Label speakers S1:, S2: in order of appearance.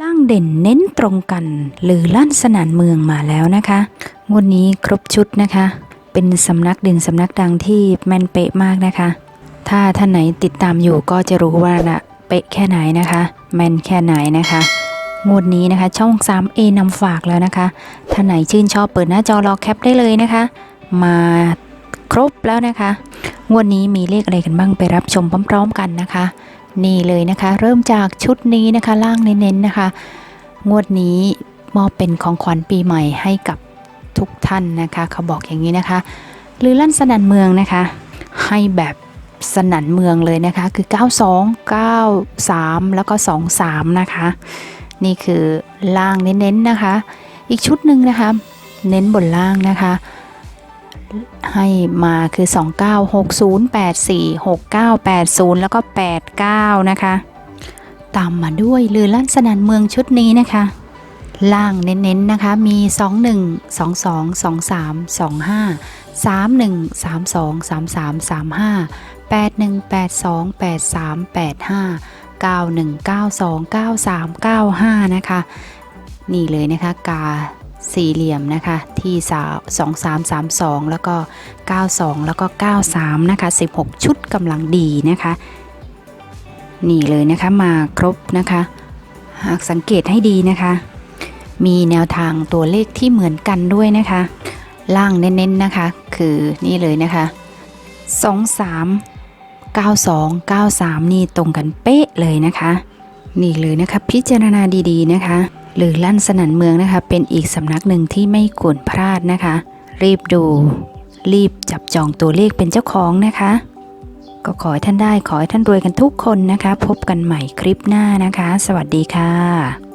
S1: ล่างเด่นเน้นตรงกันหรือลั่นสนานเมืองมาแล้วนะคะงวดนี้ครบชุดนะคะ เป็นสำนักเด่นสำนักดังที่แม่นเป๊ะมากนะคะ ถ้าท่านไหนติดตามอยู่ก็จะรู้ว่านะเป๊ะแค่ไหนนะคะ แม่นแค่ไหนนะคะงวดนี้นะคะ ช่อง 3A นำฝากแล้วนะคะท่านไหนชื่นชอบเปิดหน้าจอรอแคปได้เลยนะคะ มาครบแล้วนะคะงวดนี้มีเลขอะไรกันบ้างไปรับชมพร้อม ๆ กันนะคะ นี่เลยนะคะ เริ่มจากชุดนี้นะคะล่างเน้นๆนะคะ งวดนี้มอบเป็นของขวัญปีใหม่ให้กับทุกท่านนะคะ เขาบอกอย่างนี้นะคะหรือลั่นสนันเมืองนะคะ ให้แบบสนันเมืองเลยนะคะ คือ 92 93 แล้วก็ 23 นะคะ นี่คือล่างเน้นๆนะคะ อีกชุดหนึ่งนะคะ เน้นบนล่างนะคะ ให้มาคือ 296084 6980 แล้วก็ 89 นะคะ ตามมาด้วยลือลั่นสนันเมืองชุดนี้นะคะ ล่างเน้นๆนะคะมี 21 22 23 25 31 32 33 35 81 82 83 85 91 92 93 95 นะคะ นี่เลยนะคะกา สี่เหลี่ยมนะคะที่สาว2332แล้วก็92แล้วก็93นะคะ16ชุดกำลังดีนะคะ นี่เลยนะคะมาครบนะคะ หากสังเกตให้ดีนะคะ มีแนวทางตัวเลขที่เหมือนกันด้วยนะคะ ล่างเน้นๆนะคะ คือนี่เลยนะคะ23 92 93นี่ตรงกันเป๊ะเลยนะคะ นี่เลยนะคะพิจารณาดีๆนะคะ หรือลั่นสนันเมืองนะคะ เป็นอีกสำนักหนึ่งที่ไม่ควรพลาดนะคะ รีบดู รีบจับจองตัวเลขเป็นเจ้าของนะคะ ก็ขอให้ท่านได้ขอให้ท่านรวยกันทุกคนนะคะ พบกันใหม่คลิปหน้านะคะ สวัสดีค่ะ